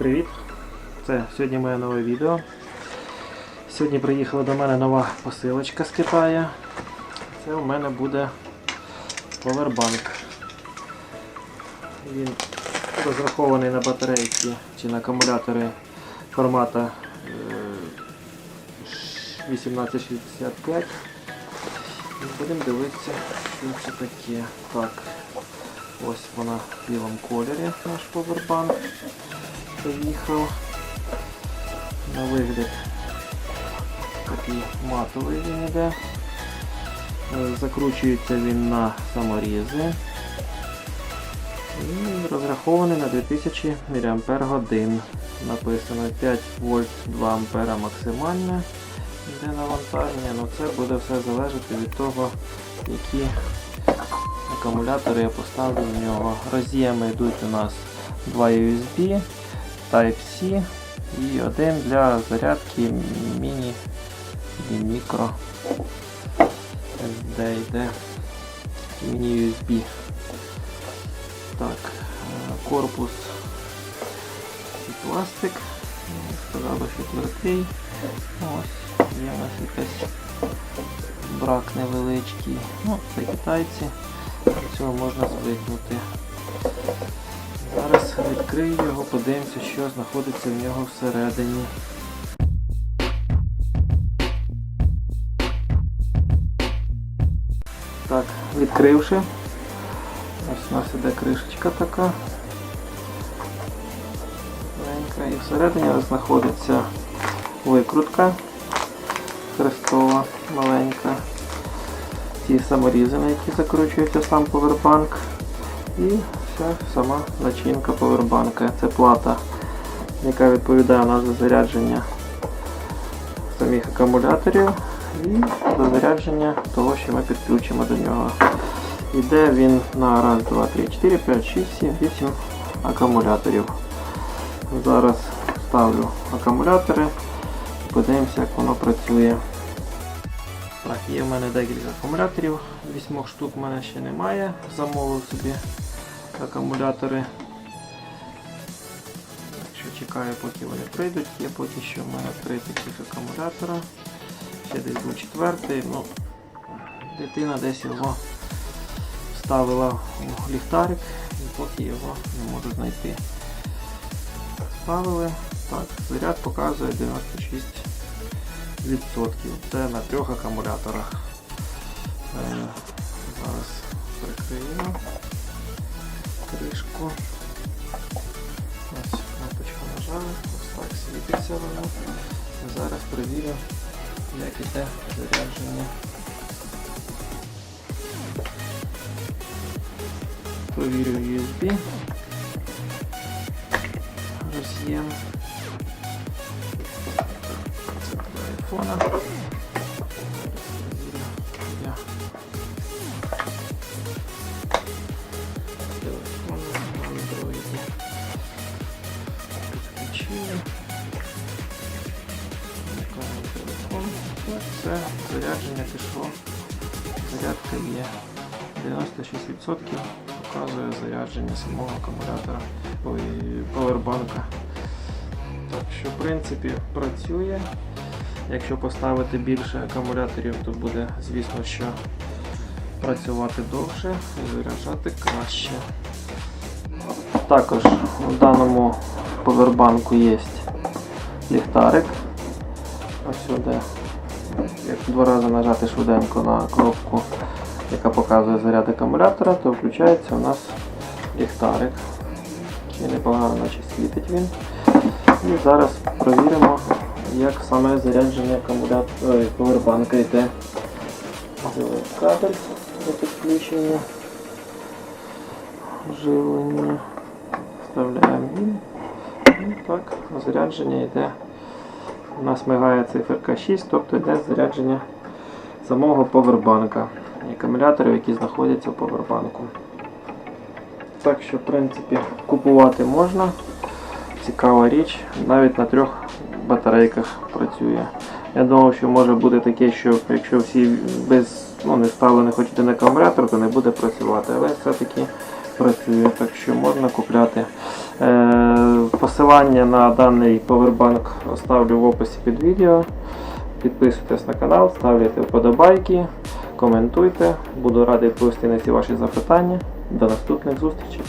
привіт! Це сьогодні моє нове відео. Сьогодні приїхала до мене нова посилочка з Китаю. Це у мене буде повербанк. Він розрахований на батарейки чи на акумулятори формату е, 1865. Будемо дивитися, що це таке. Так, ось вона в білому кольорі, наш повербанк. Приїхав. На вигляд такий матовий він іде. Е, Закручується він на саморізи. І розрахований на 2000 мАч. Написано 5 вольт 2 ампера максимальне. Йде навантаження, але це буде все залежати від того, які акумулятори я поставлю в нього. Роз'єми йдуть у нас 2 USB, Type-C і один для зарядки міні і мікро SD йде міні-USB. Так, е, корпус і пластик. Сказали, що твердий. Ось, є у нас якийсь брак невеличкий. Ну, це китайці. Цього можна звикнути. Відкрию його, подивимося, що знаходиться в нього всередині. Так, відкривши. Ось у нас іде кришечка така. Маленька. І всередині у нас знаходиться викрутка хрестова маленька. Ті саморізи, на які закручується сам повербанк. І вся сама начинка повербанка. Це плата, яка відповідає за зарядження самих акумуляторів і за зарядження того, що ми підключимо до нього. Іде він на раз, два, три, 4, 5, 6, 7, 8 акумуляторів. Зараз ставлю акумулятори і подивимося, як воно працює. Так, є в мене декілька акумуляторів, 8 штук в мене ще немає. Замовив собі акумулятори. Якщо чекаю, поки вони прийдуть, є поки що в мене три таких акумулятора. Ще десь був четвертий. Ну, дитина десь його вставила в ліхтарик і поки його не можу знайти. Ставили. Так, заряд показує 96 відсотків. Це на трьох акумуляторах. Е, Зараз прикриємо кришку. Ось кнопочку нажали, ось так світиться воно. Зараз перевірю, як іде зарядження. Провірю USB. Роз'єм. Це для. Зараз перевірю, я все, зарядження пішло. Зарядка є. 96% показує зарядження самого акумулятора ой, повербанка. Так що в принципі працює. Якщо поставити більше акумуляторів, то буде, звісно, що працювати довше і заряджати краще. Також в даному повербанку є ліхтарик. Ось сюди. Як два рази нажати швиденько на кнопку, яка показує заряд акумулятора, то включається у нас ліхтарик. Такий непогано наче світить він. І зараз провіримо, як саме зарядження акумулятора повербанка йде. Взяли кабель для підключення. Живлення. Вставляємо він. І так, зарядження йде. У нас мигає циферка 6, тобто йде зарядження самого повербанка і акумуляторів, які знаходяться в повербанку. Так що, в принципі, купувати можна. Цікава річ, навіть на трьох батарейках працює. Я думав, що може бути таке, що якщо всі без ну, не ставлений хоч один акумулятор, то не буде працювати. Але все-таки працює, так що можна купляти. Е, Посилання на даний повербанк оставлю в описі під відео. Підписуйтесь на канал, ставте вподобайки, коментуйте. Буду радий відповісти на всі ваші запитання. До наступних зустрічей!